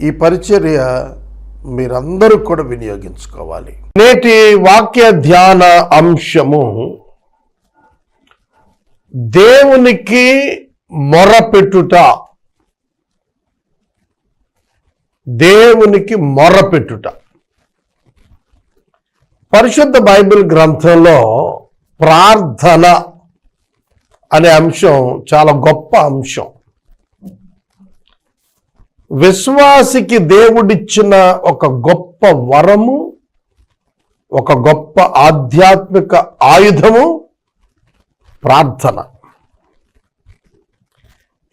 ఈ పరిచర్య మీరందరూ కూడా వినియోగించుకోవాలి. నేటి వాక్య ధ్యాన అంశము దేవునికి మొరపెట్టుట. దేవునికి మొరపెట్టుట. పరిశుద్ధ బైబిల్ గ్రంథంలో ప్రార్థన అనే అంశం చాలా గొప్ప అంశం. విశ్వాసికి దేవుడిచ్చిన ఒక గొప్ప వరము ఒక గొప్ప ఆధ్యాత్మిక ఆయుధము ప్రార్థన.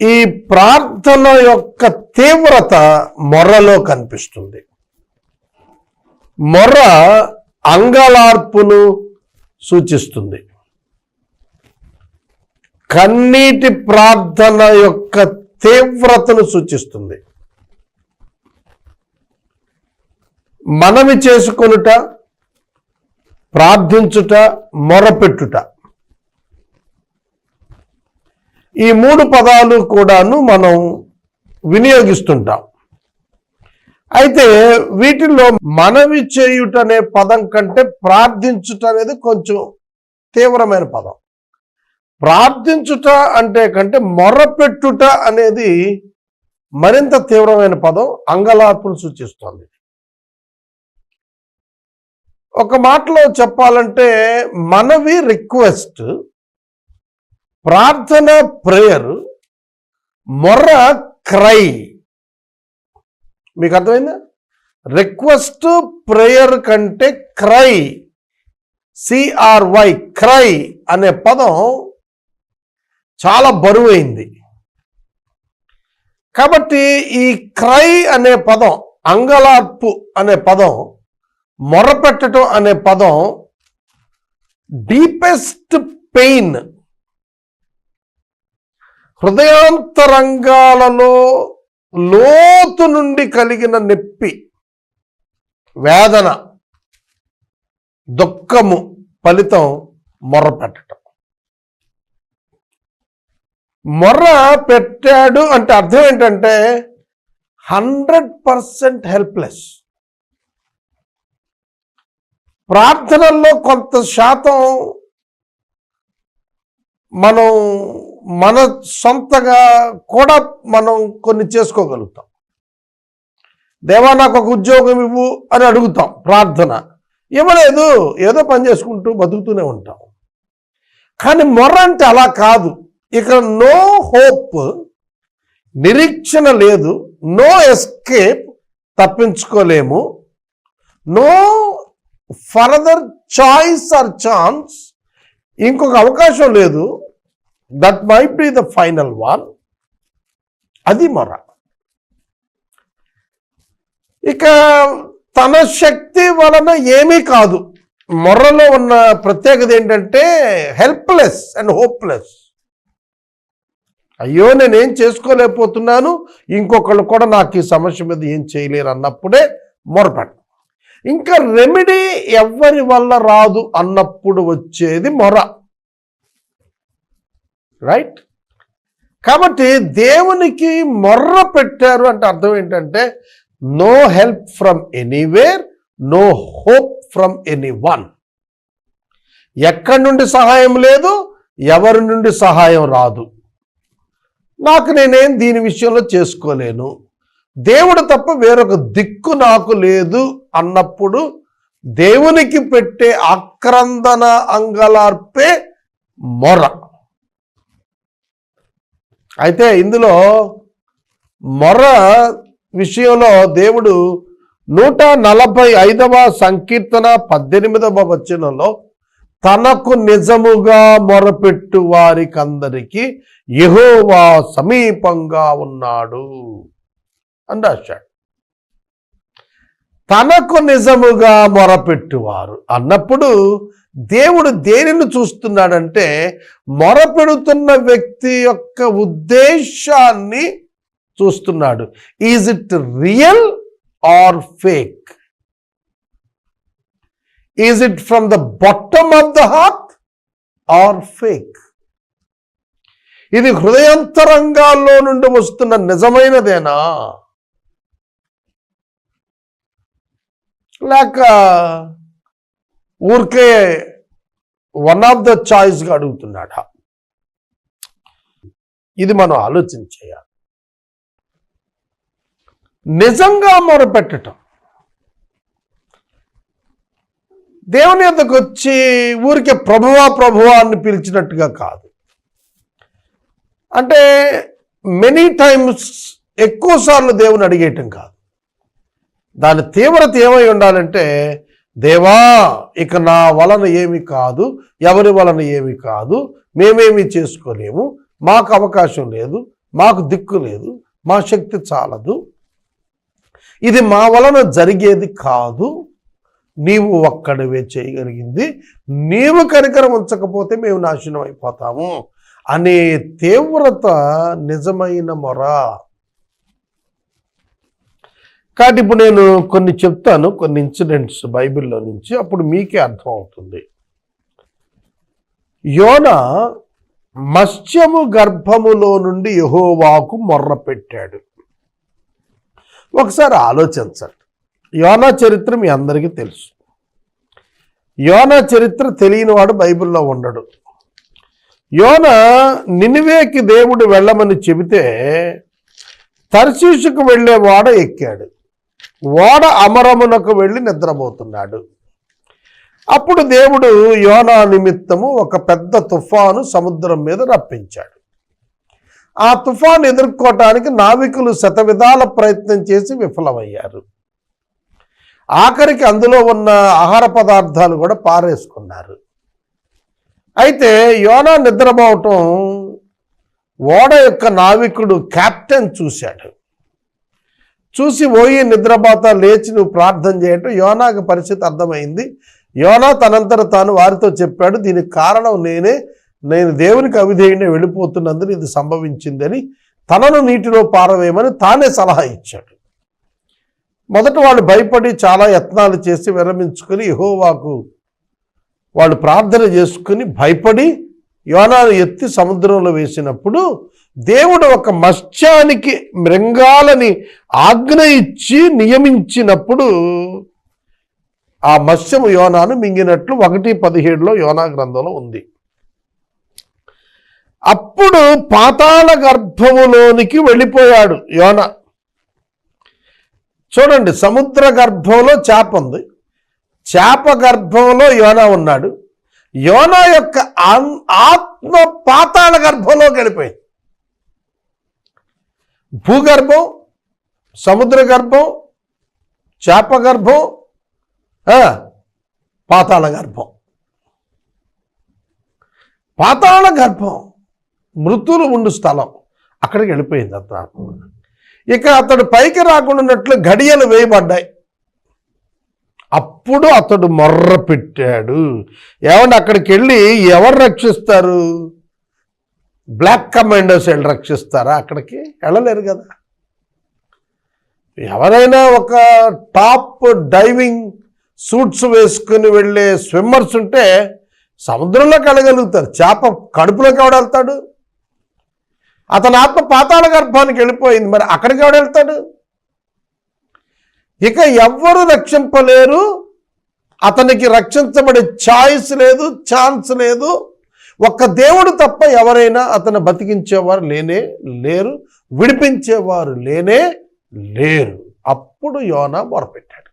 ఈ ప్రార్థన యొక్క తీవ్రత మొర్రలో కనిపిస్తుంది. మొర్ర అంగలార్పును సూచిస్తుంది. కన్నీటి ప్రార్థన యొక్క తీవ్రతను సూచిస్తుంది. మనవి చేసుకొనుట ప్రార్థించుట మొరపెట్టుట. ఈ మూడు పదాలు కూడాను మనం వినియోగిస్తుంటాం. అయితే వీటిల్లో మనవి చేయుట అనే పదం కంటే ప్రార్థించుట అనేది కొంచెం తీవ్రమైన పదం. ప్రార్థించుట అంటే కంటే మొరపెట్టుట అనేది మరింత తీవ్రమైన పదం అంగలార్పును సూచిస్తోంది. ఒక మాటలో చెప్పాలంటే మనవి రిక్వెస్ట్ ప్రార్థన ప్రేయర్ మొర్ర క్రై. మీకు అర్థమైందా? రిక్వెస్ట్ ప్రేయర్ కంటే క్రై సిఆర్వై క్రై అనే పదం చాలా బరువైంది. కాబట్టి ఈ క్రై అనే పదం అంగలార్పు అనే పదం మొరపెట్టడం అనే పదం డీపెస్ట్ పెయిన్ హృదయాంతరంగాలలో లోతు నుండి కలిగిన నొప్పి వేదన దుఃఖము ఫలితం మొర్ర పెట్టడం మొర్ర పెట్టాడు అంటే అర్థం ఏంటంటే హండ్రెడ్ పర్సెంట్ హెల్ప్లెస్. ప్రార్థనల్లో కొంత శాతం మనం మన సొంతగా కూడా మనం కొన్ని చేసుకోగలుగుతాం. దేవా నాకు ఒక ఉద్యోగం ఇవ్వు అని అడుగుతాం ప్రార్థన. ఇవ్వలేదు ఏదో పని చేసుకుంటూ బతుకుతూనే ఉంటాం. కానీ మొర్ర అంటే అలా కాదు. ఇక్కడ నో హోప్ నిరీక్షణ లేదు. No escape తప్పించుకోలేము. No further choice or chance ఇంకొక అవకాశం లేదు. That might be the final one అది మొర. ఇక తన శక్తి వలన ఏమీ కాదు. మొర్రలో ఉన్న ప్రత్యేకత ఏంటంటే హెల్ప్లెస్ అండ్ హోప్లెస్ అయ్యో నేనేం చేసుకోలేకపోతున్నాను. ఇంకొకళ్ళు కూడా నాకు ఈ సమస్య మీద ఏం చేయలేరు అన్నప్పుడే మొరపెట్ట. ఇంకా రెమెడీ ఎవరి వల్ల రాదు అన్నప్పుడు వచ్చేది మొర. రైట్ కాబట్టి దేవునికి మొర్ర పెట్టారు అంటే అర్థం ఏంటంటే no help from anywhere no hope from any one ఎక్కడి నుండి సహాయం లేదు ఎవరి నుండి సహాయం రాదు. నాకు నేనేం దీని విషయంలో చేసుకోలేను. దేవుడు తప్ప వేరొక దిక్కు నాకు లేదు. అన్నప్పుడు దేవునికి పెట్టే ఆక్రందన అంగలార్పే మొర. అయితే ఇందులో మొర విషయంలో దేవుడు నూట నలభై ఐదవ సంకీర్తన పద్దెనిమిదవ వచనంలో తనకు నిజముగా మొరపెట్టు వారికందరికీ యహోవా సమీపంగా ఉన్నాడు అని రాశాడు తనకు నిజముగా మొరపెట్టువారు. అన్నప్పుడు దేవుడు దేనిని చూస్తున్నాడంటే మొరపెడుతున్న వ్యక్తి యొక్క ఉద్దేశాన్ని చూస్తున్నాడు. Is it real or fake is it from the bottom of the heart or fake ఇది హృదయంతరంగాల్లో నుండి వస్తున్న నిజమైనదేనా? లేక ఊరికే వన్ ఆఫ్ ద చాయిస్గా అడుగుతున్నాడా? ఇది మనం ఆలోచన చేయాలి. నిజంగా మొరపెట్టడం దేవుని యొద్దకు వచ్చి ఊరికే ప్రభువా ప్రభువా అని పిలిచినట్టుగా కాదు. అంటే మెనీ టైమ్స్ ఎక్కువ సార్లు దేవుని అడిగేయటం కాదు. దాని తీవ్రత ఏమై ఉండాలంటే దేవా ఇక నా వలన ఏమి కాదు ఎవరి వలన ఏమి కాదు మేమేమి చేసుకోలేము మాకు అవకాశం లేదు మాకు దిక్కు లేదు మా శక్తి చాలదు. ఇది మా వలన జరిగేది కాదు నీవు ఒక్కడివే చేయగలిగింది నీవు కనికరం ఉంచకపోతే మేము నాశనం అయిపోతాము. అనే తీవ్రత నిజమైన మొర. కాబట్టి ఇప్పుడు నేను కొన్ని చెప్తాను కొన్ని ఇన్సిడెంట్స్ బైబిల్లో నుంచి అప్పుడు మీకే అర్థం అవుతుంది యోన మత్స్యము గర్భములో నుండి యహోవాకు మొర్ర పెట్టాడు ఒకసారి ఆలోచించండి. యోనా చరిత్ర మీ అందరికీ తెలుసు. యోనా చరిత్ర తెలియనివాడు బైబిల్లో ఉండడు. యోన నినివేకి దేవుడు వెళ్ళమని చెబితే తర్శీషుకు వెళ్ళేవాడు ఎక్కాడు. ఓడ అమరమునకు వెళ్ళి నిద్రపోతున్నాడు. అప్పుడు దేవుడు యోనా నిమిత్తము ఒక పెద్ద తుఫాను సముద్రం మీద రప్పించాడు. ఆ తుఫాను ఎదుర్కోవటానికి నావికులు శతవిధాల ప్రయత్నం చేసి విఫలమయ్యారు. ఆఖరికి అందులో ఉన్న ఆహార పదార్థాలు కూడా పారేసుకున్నారు. అయితే యోనా నిద్రపోవటం ఓడ యొక్క నావికుడు కెప్టెన్ చూశాడు. చూసి ఓయి నిద్రపాత లేచి నువ్వు ప్రార్థన చేయటం యోనాకి పరిస్థితి అర్థమైంది. యోనా తనంతట తాను వారితో చెప్పాడు దీనికి కారణం నేనే నేను దేవునికి అవిధేయుని వెళ్ళిపోతున్నందుకు ఇది సంభవించిందని తనను నీటిలో పారవేయమని తానే సలహా ఇచ్చాడు. మొదట వాళ్ళు భయపడి చాలా యత్నాలు చేసి విరమించుకుని యహోవాకు వాళ్ళు ప్రార్థన చేసుకుని భయపడి యోనాను ఎత్తి సముద్రంలో వేసినప్పుడు దేవుడు ఒక మత్స్యానికి మృంగాలని ఆజ్ఞ ఇచ్చి నియమించినప్పుడు ఆ మత్స్యము యోనాను మింగినట్లు ఒకటి పదిహేడులో యోనా గ్రంథంలో ఉంది. అప్పుడు పాతాళ గర్భములోనికి వెళ్ళిపోయాడు యోన. చూడండి సముద్ర గర్భంలో చేప ఉంది. చేప గర్భంలో యోన ఉన్నాడు. యోన యొక్క ఆత్మ పాతాళ గర్భంలోకి వెళ్ళిపోయింది. భూగర్భం సముద్ర గర్భం చేప గర్భం పాతాళ గర్భం. పాతాళ గర్భం మృతులు ఉండు స్థలం. అక్కడికి వెళ్ళిపోయింది అతను. ఇక అతడు పైకి రాకుండా గడియలు వేయబడ్డాయి. అప్పుడు అతడు మొర్ర పెట్టాడు. ఏమంటే అక్కడికి వెళ్ళి ఎవరు రక్షిస్తారు? బ్లాక్ కమాండోస్ వెళ్ళి రక్షిస్తారా అక్కడికి? వెళ్ళలేరు కదా. ఎవరైనా ఒక టాప్ డైవింగ్ సూట్స్ వేసుకుని వెళ్ళే స్విమ్మర్స్ ఉంటే సముద్రంలోకి వెళ్ళగలుగుతారు. చేప కడుపులోకి ఎవడెళ్తాడు అతని ఆత్మ పాతాళ గర్భానికి వెళ్ళిపోయింది. మరి అక్కడికి ఎవడు వెళ్తాడు? ఇక ఎవ్వరు రక్షింపలేరు. అతనికి రక్షించబడే ఛాయిస్ లేదు ఛాన్స్ లేదు. ఒక్క దేవుడు తప్ప ఎవరైనా అతను బతికించేవారు లేనే లేరు. విడిపించేవారు లేనే లేరు. అప్పుడు యోనా మొరపెట్టాడు.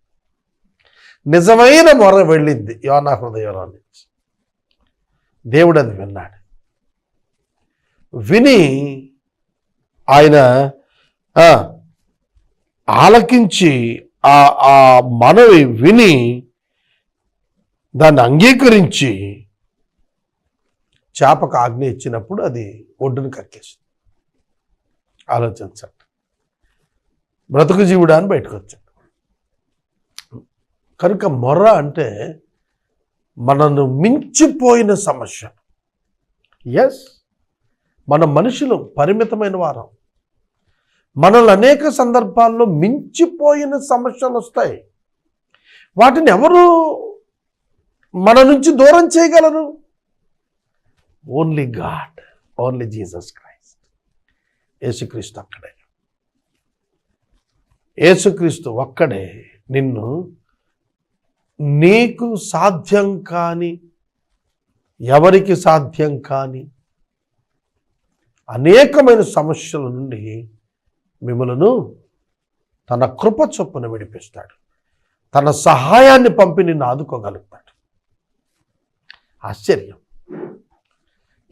నిజమైన మొర వెళ్ళింది యోనా హృదయంలో నుంచి దేవుడు అది విన్నాడు. విని ఆయన ఆ, ఆలకించి ఆ ఆ మనవి విని దాన్ని అంగీకరించి చేపకు ఆజ్ఞ ఇచ్చినప్పుడు అది ఒడ్డును కక్కేసింది. ఆలోచించండి. బ్రతుకు జీవుడా అని బయటకు వచ్చాడు కనుక మొర్ర అంటే మనను మించిపోయిన సమస్య. ఎస్ మన మనుషులు పరిమితమైన వారం. మనల్ని అనేక సందర్భాల్లో మించిపోయిన సమస్యలు వస్తాయి. వాటిని ఎవరు మన నుంచి దూరం చేయగలరు? Only God only Jesus Christ. యేసుక్రీస్తు అక్కడే యేసుక్రీస్తు ఒక్కడే నిన్ను నీకు సాధ్యం కాని ఎవరికి సాధ్యం కాని అనేకమైన సమస్యల నుండి మిమ్మలను తన కృప చొప్పున విడిపిస్తాడు. తన సహాయాన్ని పంపి నిన్ను ఆదుకోగలుగుతాడు. ఆశ్చర్యం.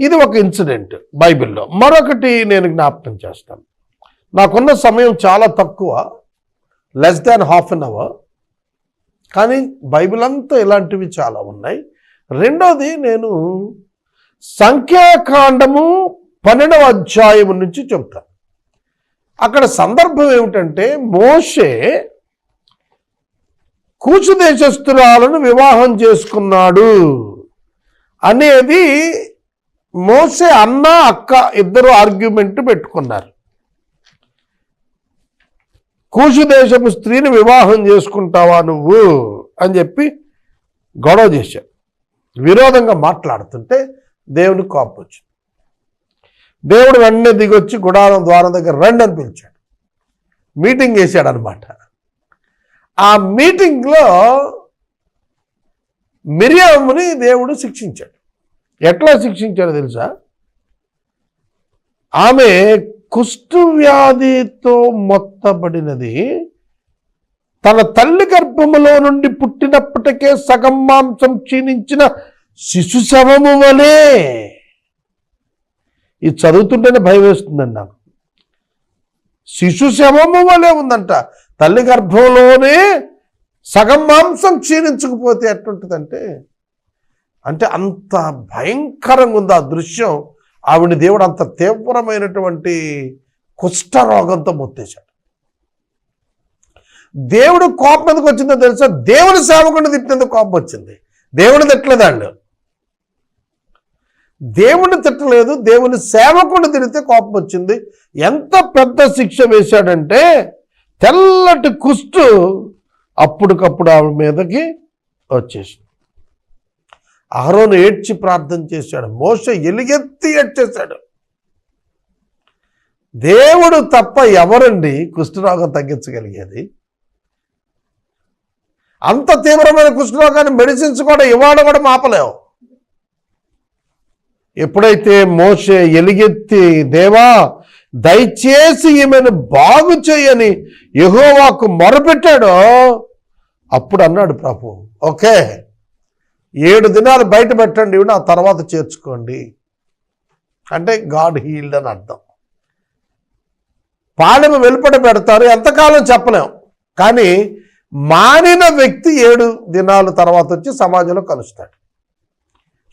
ఇది ఒక ఇన్సిడెంట్ బైబిల్లో. మరొకటి నేను జ్ఞాపకం చేస్తాను. నాకున్న సమయం చాలా తక్కువ less than half an hour కానీ బైబిల్ అంతా ఇలాంటివి చాలా ఉన్నాయి. రెండోది నేను సంఖ్యాకాండము పన్నెండవ అధ్యాయం నుంచి చెప్తాను. అక్కడ సందర్భం ఏమిటంటే మోషే కూచు దేశస్తురాలను వివాహం చేసుకున్నాడు అనేది మోసే అన్న అక్క ఇద్దరు ఆర్గ్యుమెంట్ పెట్టుకున్నారు. కూసు దేశపు స్త్రీని వివాహం చేసుకుంటావా నువ్వు? అని చెప్పి గొడవ చేశారు. విరోధంగా మాట్లాడుతుంటే దేవుని కోపం వచ్చింది. దేవుడు వెంటనే దిగొచ్చి గుడారం ద్వారం దగ్గర రండి అని పిలిచాడు. మీటింగ్ చేశాడు అనమాట ఆ మీటింగ్లో మిరియాముని దేవుడు శిక్షించాడు. ఎట్లా శిక్షించారో తెలుసా? ఆమె కుష్టు వ్యాధితో మొత్తబడినది. తన తల్లి గర్భములో నుండి పుట్టినప్పటికే సగం మాంసం క్షీణించిన శిశు శవము వలె. ఇది చదువుతుంటేనే భయం వేస్తుందండి నాకు శిశు శవము వలె ఉందంట. తల్లి గర్భంలోనే సగం మాంసం క్షీణించకపోతే ఎట్లుంటుందంటే అంటే అంత భయంకరంగా ఉంది ఆ దృశ్యం. ఆవిడ దేవుడు అంత తీవ్రమైనటువంటి కుష్ఠరోగంతో మొత్తేశాడు దేవుడు కోపం ఎందుకు వచ్చిందో తెలుసా? దేవుని సేవకుండా తిట్టినందుకు కోపం వచ్చింది. దేవుని తిట్టలేదండి. దేవుని తిట్టలేదు దేవుని సేవకుండా తిడితే కోపం వచ్చింది. ఎంత పెద్ద శిక్ష వేశాడంటే తెల్లటి కుష్టు అప్పటికప్పుడు ఆవిడ మీదకి వచ్చేసింది. అహరోను ఏడ్చి ప్రార్థన చేశాడు. మోస ఎలుగెత్తి ఏడ్చేశాడు. దేవుడు తప్ప ఎవరండి కుష్ఠరోగం తగ్గించగలిగేది? అంత తీవ్రమైన కుష్ఠరోగాన్ని మెడిసిన్స్ కూడా ఇవాళ కూడా మాపలేవు. ఎప్పుడైతే మోసే ఎలుగెత్తి దేవా దయచేసి ఈమెను బాగు చేయని యహోవాకు మొరపెట్టాడో అప్పుడు అన్నాడు ప్రభు ఓకే ఏడు దినాలు బయట పెట్టండి ఇవి నా తర్వాత చేర్చుకోండి. అంటే గాడ్ హీల్డ్ అని అర్థం. పాలెము వెలుపడ పెడతారు ఎంతకాలం చెప్పలేం. కానీ మానిన వ్యక్తి ఏడు దినాల తర్వాత వచ్చి సమాజంలో కలుస్తాడు.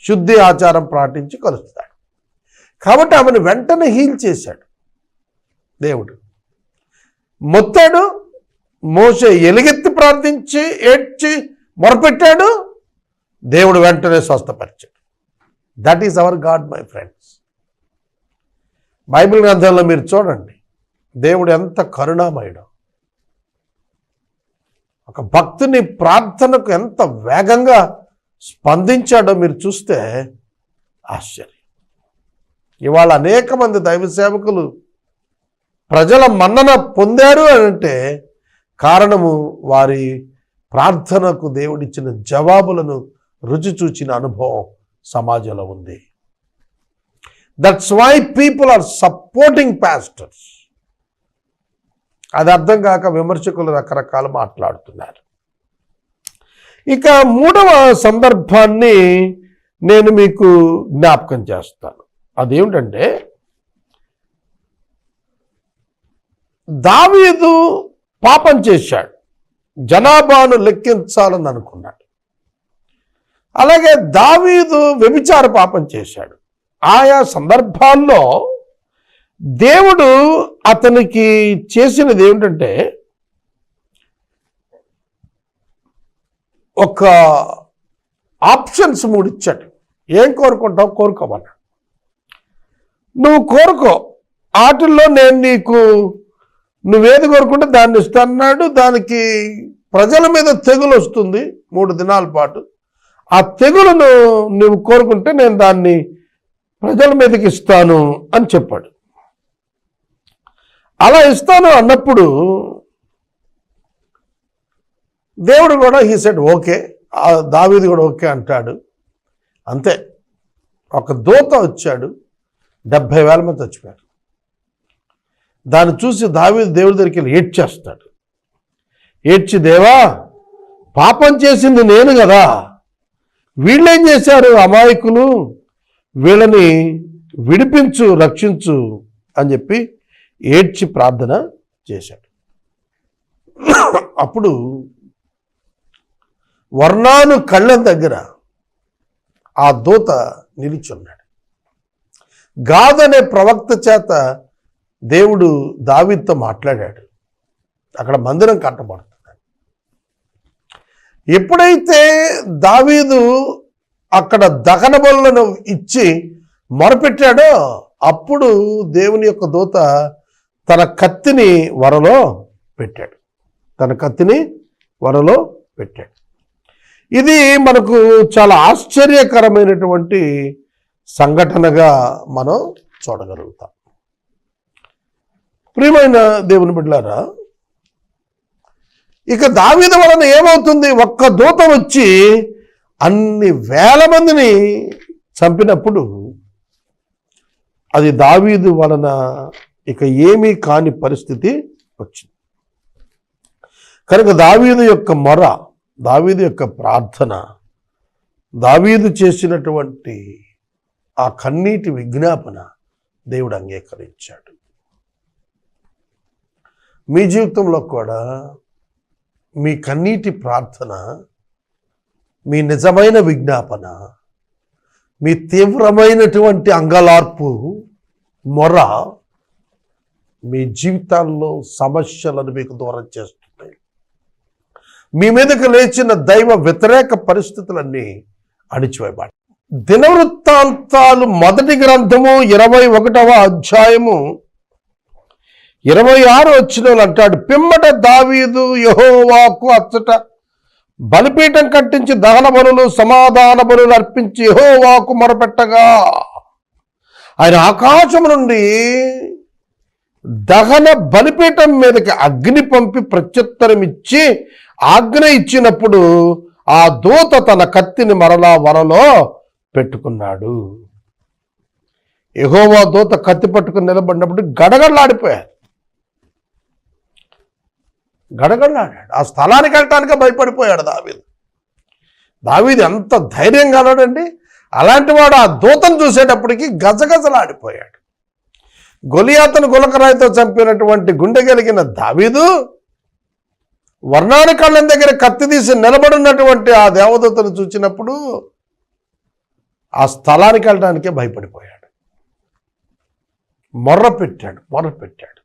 శుద్ధి ఆచారం పాటించి కలుస్తాడు. కాబట్టి ఆమెను వెంటనే హీల్ చేశాడు దేవుడు. మొత్తాడు మోసే ఎలుగెత్తి ప్రార్థించి ఏడ్చి మొరపెట్టాడు దేవుడు వెంటనే స్వస్థపరిచాడు. That is our God my friends Bible గ్రంథంలో మీరు చూడండి. దేవుడు ఎంత కరుణామయుడు. ఒక భక్తుని ప్రార్థనకు ఎంత వేగంగా స్పందించాడో మీరు చూస్తే ఆశ్చర్యం. ఇవాళ అనేక మంది దైవ సేవకులు ప్రజల మన్నన పొందారు అని అంటే కారణము వారి ప్రార్థనకు దేవుడిచ్చిన జవాబులను రుచి చూచిన అనుభవం సమాజంలో ఉంది. That's why people are supporting pastors అది అర్థం కాక విమర్శకులు రకరకాలు మాట్లాడుతున్నారు. ఇక మూడవ సందర్భాన్ని నేను మీకు జ్ఞాపకం చేస్తాను. అదేమిటంటే దావీదు పాపం చేశాడు. జనాభాను లెక్కించాలని అనుకున్నాడు. అలాగే దావీదు వ్యభిచార పాపం చేశాడు. ఆయా సందర్భాల్లో దేవుడు అతనికి చేసినది ఏమిటంటే ఒక ఆప్షన్స్ మూడు ఇచ్చాడు ఏం కోరుకుంటావు? కోరుకోమన్నాడు. నువ్వు కోరుకో. వాటిల్లో నేను నీకు నువ్వేది కోరుకుంటే దాన్ని ఇస్తాన్నాడు దానికి ప్రజల మీద తెగులు వస్తుంది మూడు దినాల పాటు. ఆ తెగులను నువ్వు కోరుకుంటే నేను దాన్ని ప్రజల మీదకి ఇస్తాను అని చెప్పాడు. అలా ఇస్తాను అన్నప్పుడు దేవుడు కూడా హీ సెడ్ ఓకే ఆ దావీది కూడా ఓకే అంటాడు. అంతే. ఒక దూత వచ్చాడు. డెబ్భై వేల మంది చచ్చిపోయారు. దాన్ని చూసి దావీది దేవుడి దగ్గరికి వెళ్ళి ఏడ్చేస్తాడు. ఏడ్చి దేవా పాపం చేసింది నేను కదా. వీళ్ళేం చేశారు? అమాయకులు. వీళ్ళని విడిపించు రక్షించు అని చెప్పి ఏడ్చి ప్రార్థన చేశాడు. అప్పుడు వర్ణాను కళ్ళం దగ్గర ఆ దూత నిలిచున్నాడు. గాదనే ప్రవక్త చేత దేవుడు దావితో మాట్లాడాడు. అక్కడ మందిరం కట్టబడుతుంది. ఎప్పుడైతే దావీదు అక్కడ దహన బలులను ఇచ్చి మొరపెట్టాడో అప్పుడు దేవుని యొక్క దూత తన కత్తిని వరలో పెట్టాడు. తన కత్తిని వరలో పెట్టాడు. ఇది మనకు చాలా ఆశ్చర్యకరమైనటువంటి సంఘటనగా మనం చూడగలుగుతాం. ప్రియమైన దేవుని బిడ్డలారా ఇక దావీదు వలన ఏమవుతుంది? ఒక్క దూత వచ్చి అన్ని వేల మందిని చంపినప్పుడు అది దావీదు వలన ఇక ఏమీ కాని పరిస్థితి వచ్చింది. కనుక దావీదు యొక్క మొర దావీదు యొక్క ప్రార్థన దావీదు చేసినటువంటి ఆ కన్నీటి విజ్ఞాపన దేవుడు అంగీకరించాడు. మీ జీవితంలో కూడా మీ కన్నీటి ప్రార్థన మీ నిజమైన విజ్ఞాపన మీ తీవ్రమైనటువంటి అంగలార్పు మొర మీ జీవితాల్లో సమస్యలను మీకు దూరం చేస్తున్నాయి. మీ మీదకు లేచిన దైవ వ్యతిరేక పరిస్థితులన్నీ అణిచివేయబడి దినవృత్తాంతాలు మొదటి గ్రంథము ఇరవై ఒకటవ అధ్యాయము ఇరవై ఆరు వచ్చిన అంటాడు పిమ్మట దావీదు యహోవాకు అచ్చట. బలిపీఠం కట్టించి దహన బలులు సమాధాన బలులు అర్పించి యహోవాకు మొరపెట్టగా. ఆయన ఆకాశం నుండి దహన బలిపీఠం మీదకి అగ్ని పంపి ప్రత్యుత్తరం ఇచ్చి ఆజ్ఞ ఇచ్చినప్పుడు ఆ దూత తన కత్తిని మరలా వరలో పెట్టుకున్నాడు. యెహోవా దూత కత్తి పట్టుకుని నిలబడినప్పుడు గడగడలాడిపోయారు. గడగడలాడాడు. ఆ స్థలానికి వెళ్ళటానికి భయపడిపోయాడు దావీదు. దావీది ఎంత ధైర్యం కలడండి అలాంటి వాడు ఆ దూతను చూసేటప్పటికి గజగజలాడిపోయాడు. గొలియాతను గులకరాయితో చంపినటువంటి గుండె కలిగిన దావీదు వర్ణాని కళ్ళం దగ్గర కత్తి తీసి నిలబడినటువంటి ఆ దేవదూతను చూసినప్పుడు ఆ స్థలానికి వెళ్ళడానికే భయపడిపోయాడు. మొర్ర పెట్టాడు మొర్ర పెట్టాడు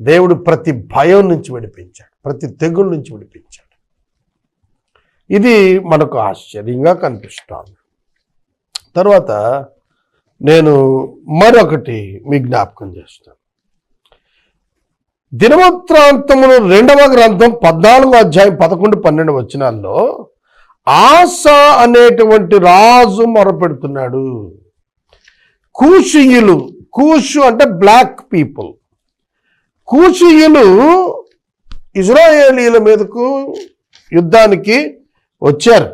దేవుడు ప్రతి భయం నుంచి విడిపించాడు ప్రతి తెగుల నుంచి విడిపించాడు. ఇది మనకు ఆశ్చర్యంగా కనిపిస్తుంది. తర్వాత నేను మరొకటి మీ జ్ఞాపకం చేస్తాను. దినవృత్తాంతములు రెండవ గ్రంథం పద్నాలుగో అధ్యాయం పదకొండు పన్నెండు వచనాల్లో ఆశ అనేటువంటి రాజు మొరపెడుతున్నాడు. కూషియులు కూషు అంటే బ్లాక్ పీపుల్. కూషియులు ఇజ్రాయేలీల మీదకు యుద్ధానికి వచ్చారు.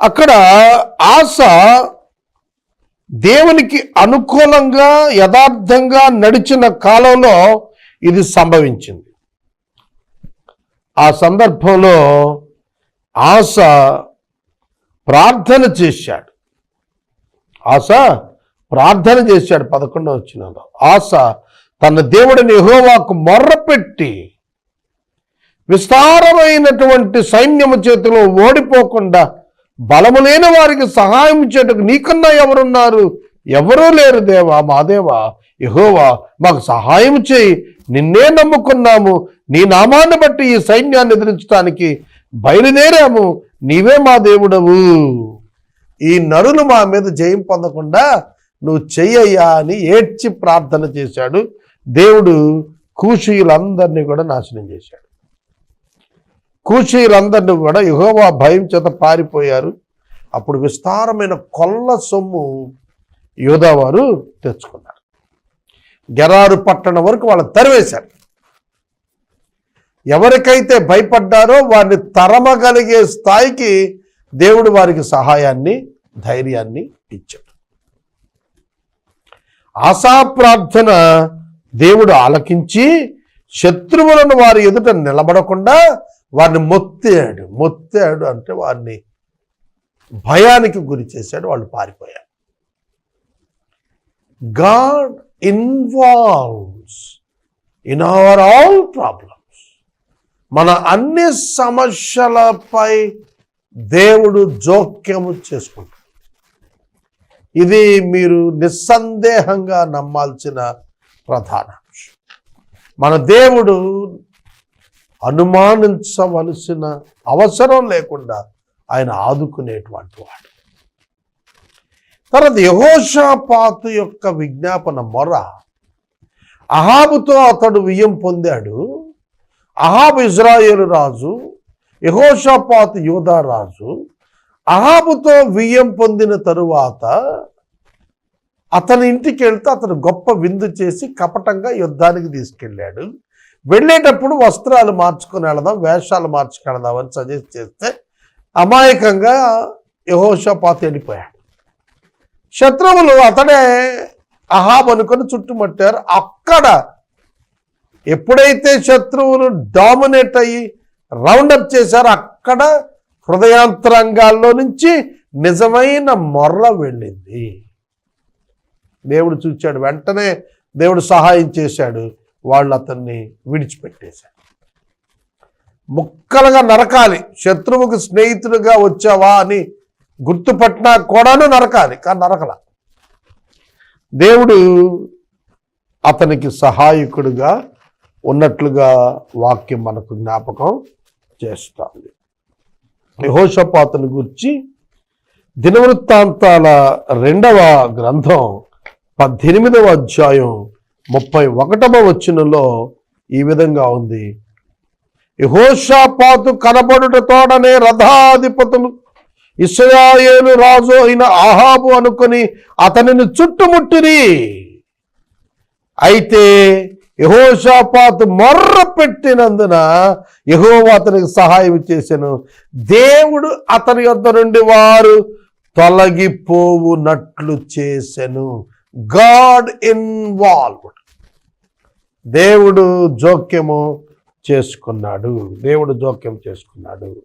అక్కడ ఆశ దేవునికి అనుకూలంగా యథార్థంగా నడిచిన కాలంలో ఇది సంభవించింది. ఆ సందర్భంలో ఆశ ప్రార్థన చేశాడు. ఆశ ప్రార్థన చేశాడు పదకొండవ వచ్చినలో ఆశ తన దేవుడిని యహోవాకు మొర్రపెట్టి విస్తారమైనటువంటి సైన్యము చేతిలో ఓడిపోకుండా బలము లేని వారికి సహాయం చేయటకు నీకన్నా ఎవరున్నారు? ఎవరూ లేరు దేవా మా దేవా యహోవా మాకు సహాయం చేయి. నిన్నే నమ్ముకున్నాము. నీ నామాన్ని బట్టి ఈ సైన్యాన్ని ఎదిరించడానికి బయలుదేరాము. నీవే మా దేవుడవు. ఈ నరులు మా మీద జయం పొందకుండా నువ్వు చెయ్యయ్యా అని ఏడ్చి ప్రార్థన చేశాడు. దేవుడు కూషీయులందరినీ కూడా నాశనం చేశాడు. కూషీయులందరినీ కూడా యుహోవా భయం చేత పారిపోయారు. అప్పుడు విస్తారమైన కొల్ల సొమ్ము యోధావారు తెచ్చుకున్నారు. గెరారు పట్టణం వరకు వాళ్ళు తరివేశారు. ఎవరికైతే భయపడ్డారో వారిని తరమగలిగే స్థాయికి దేవుడు వారికి సహాయాన్ని ధైర్యాన్ని ఇచ్చాడు. ఆశా ప్రార్థన దేవుడు ఆలకించి శత్రువులను వారి ఎదుట నిలబడకుండా వారిని మొత్తాడు మొత్తాడు అంటే వారిని భయానికి గురి చేశాడు వాళ్ళు పారిపోయారు. God involves in our all problems. మన అన్ని సమస్యలపై దేవుడు జోక్యము చేసుకుంటాడు. ఇది మీరు నిస్సందేహంగా నమ్మాల్సిన ప్రధాన అంశం. మన దేవుడు అనుమానించవలసిన అవసరం లేకుండా ఆయన ఆదుకునేటువంటి వాడు. తర్వాత యహోషాపాతు యొక్క విజ్ఞాపన మొర అహాబుతో అతడు వియ్యం పొందాడు. అహాబ్ ఇజ్రాయేలు రాజు యహోషాపాత్ యోధా రాజు అహాబుతో వియ్యం పొందిన తరువాత అతని ఇంటికి వెళ్తే అతను గొప్ప విందు చేసి కపటంగా యుద్ధానికి తీసుకెళ్ళాడు. వెళ్ళేటప్పుడు వస్త్రాలు మార్చుకుని వెళదాం వేషాలు మార్చుకు వెళదాం అని సజెస్ట్ చేస్తే అమాయకంగా యహోషపాత్ వెళ్ళిపోయాడు. శత్రువులు అతడే అహాబ్ అనుకొని చుట్టుముట్టారు. అక్కడ ఎప్పుడైతే శత్రువులు డామినేట్ అయ్యి రౌండప్ చేశారో అక్కడ హృదయాంతరంగాల్లో నుంచి నిజమైన మొర్ర వెళ్ళింది. దేవుడు చూచాడు వెంటనే దేవుడు సహాయం చేశాడు వాళ్ళు అతన్ని విడిచిపెట్టేశారు. ముక్కలుగా నరకాలి శత్రువుకు స్నేహితుడిగా వచ్చావా అని గుర్తుపట్టినా కూడాను నరకాలి కానీ నరకల. దేవుడు అతనికి సహాయకుడిగా ఉన్నట్లుగా వాక్యం మనకు జ్ఞాపకం చేస్తుంది యహోషపాతను గురించి దినవృత్తాంతాల రెండవ గ్రంథం పద్దెనిమిదవ అధ్యాయం ముప్పై ఒకటవ వచనంలో ఈ విధంగా ఉంది. యహోషాపాతు కనబడుట తోడనే రథాధిపతులు ఇస్రాయేలు రాజు అయిన ఆహాబు అనుకొని అతనిని చుట్టుముట్టిరి. అయితే యహోషాపాత్ మొర్ర పెట్టినందున యహోవా అతనికి సహాయం చేశాను. దేవుడు అతని యొద్ద నుండి వారు తొలగిపోవునట్లు చేశాను. God involved. దేవుడు జోక్యము చేసుకున్నాడు. దేవుడు జోక్యం చేసుకున్నాడు.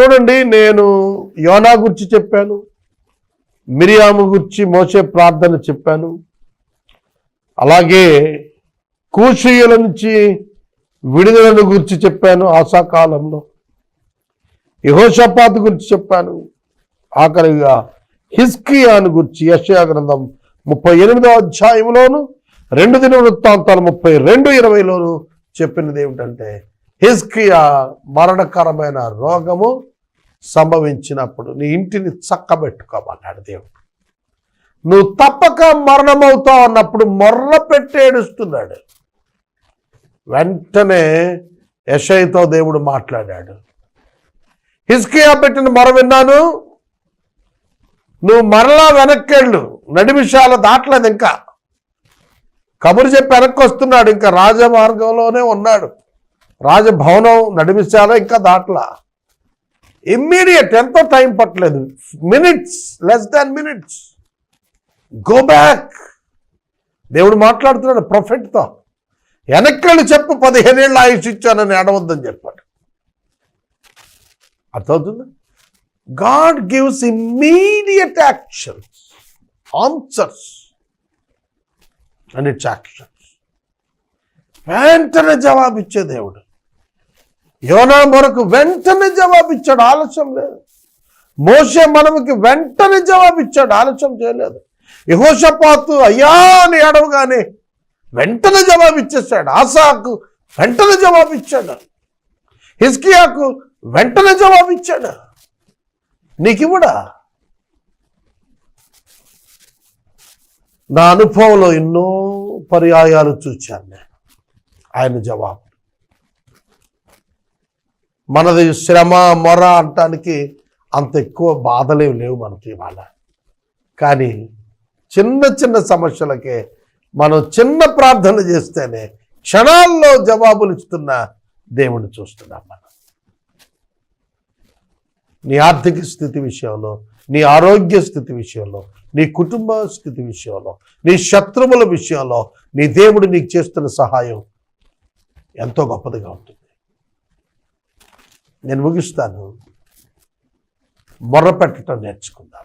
చూడండి నేను యోనా గురించి చెప్పాను. మిరియాము గురించి మోసే ప్రార్థన చెప్పాను. అలాగే కూషీయుల నుంచి విడుదలను గురించి చెప్పాను ఆశాకాలంలో. యహోషపాత్ గురించి చెప్పాను. ఆఖరిగా హిస్కియాను గురించి యశయా గ్రంథం ముప్పై ఎనిమిదో అధ్యాయంలోను రెండు దిన వృత్తాంతాలు ముప్పై రెండు ఇరవైలోను చెప్పినది ఏమిటంటే హిస్కియా మరణకరమైన రోగము సంభవించినప్పుడు నీ ఇంటిని చక్కబెట్టుకోమన్నాడు దేవుడు. నువ్వు తప్పక మరణమవుతావు అన్నప్పుడు మొర్ర పెట్టేడుస్తున్నాడు వెంటనే యశయ్యతో దేవుడు మాట్లాడాడు. హిస్కియా పెట్టిన మొర విన్నాను? నువ్వు మరలా వెనక్కెళ్ళు. నడిమిషాలు దాటలేదు ఇంకా. కబురు చెప్పి వెనక్కి వస్తున్నాడు ఇంకా రాజమార్గంలోనే ఉన్నాడు. రాజభవనం నడిమిషాల ఇంకా దాటలా. ఇమ్మీడియట్ ఎంతో టైం పట్టలేదు. Minutes less than minutes go back దేవుడు మాట్లాడుతున్నాడు ప్రొఫెట్తో వెనక్కి చెప్పు పదిహేనేళ్ళు ఆయుష్ ఇచ్చానని ఏడవద్దని చెప్పాడు. అర్థమవుతుంది? God gives immediate actions answers and it's actions వెంటనే జవాబిచ్చే దేవుడు. యోనా మొరకు వెంటనే జవాబిచ్చాడు ఆలస్యం లేదు. మోసే మనముకి వెంటనే జవాబిచ్చాడు ఆలస్యం చేయలేదు. యహోషపాతు అయ్యా అని ఏడవగానే వెంటనే జవాబు ఇచ్చేసాడు ఆసాకు వెంటనే జవాబు ఇచ్చాడు హిస్కియాకు వెంటనే జవాబు ఇచ్చాడు నీకు ఇవ్వడా నా అనుభవంలో ఎన్నో పర్యాయాలు చూచాను నేను. ఆయన జవాబు. మనది శ్రమ మొర అంటానికి అంత ఎక్కువ బాధలేవి లేవు మనకి ఇవాళ. కానీ చిన్న చిన్న సమస్యలకే మనం చిన్న ప్రార్థన చేస్తేనే క్షణాల్లో జవాబులు ఇస్తున్న దేవుణ్ణి చూస్తున్నాం మనం. నీ ఆర్థిక స్థితి విషయంలో నీ ఆరోగ్య స్థితి విషయంలో నీ కుటుంబ స్థితి విషయంలో నీ శత్రువుల విషయంలో నీ దేవుడు నీకు చేస్తున్న సహాయం ఎంతో గొప్పదిగా ఉంటుంది. నేను ముగిస్తాను. మొర్రపెట్టడం నేర్చుకుందాం.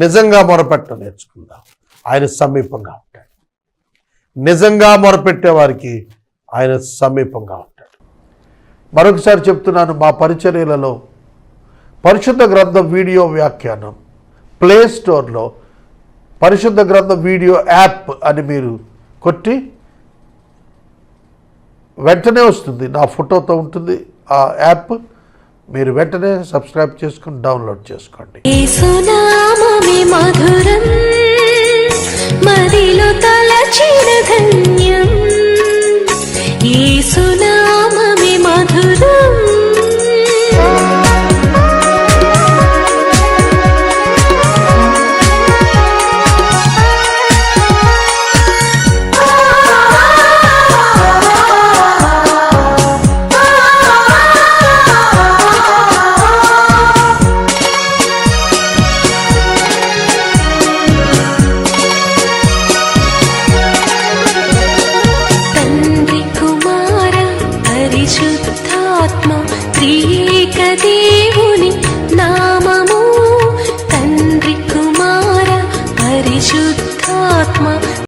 నిజంగా మొరపెట్టడం నేర్చుకుందాం. ఆయన సమీపంగా ఉంటాడు. నిజంగా మొరపెట్టేవారికి ఆయన సమీపంగా ఉంటాడు. మరొకసారి చెప్తున్నాను మా పరిచర్యలలో పరిశుద్ధ గ్రంథం వీడియో వ్యాఖ్యానం ప్లే స్టోర్లో పరిశుద్ధ గ్రంథం వీడియో యాప్ అని మీరు కొట్టి వెంటనే వస్తుంది. నా ఫోటోతో ఉంటుంది ఆ యాప్. మీరు వెంటనే సబ్స్క్రైబ్ చేసుకుని డౌన్లోడ్ చేసుకోండి. మధురం. మదిలో తలచిన ధన్యం. ఈ యేసునామమే మధురం.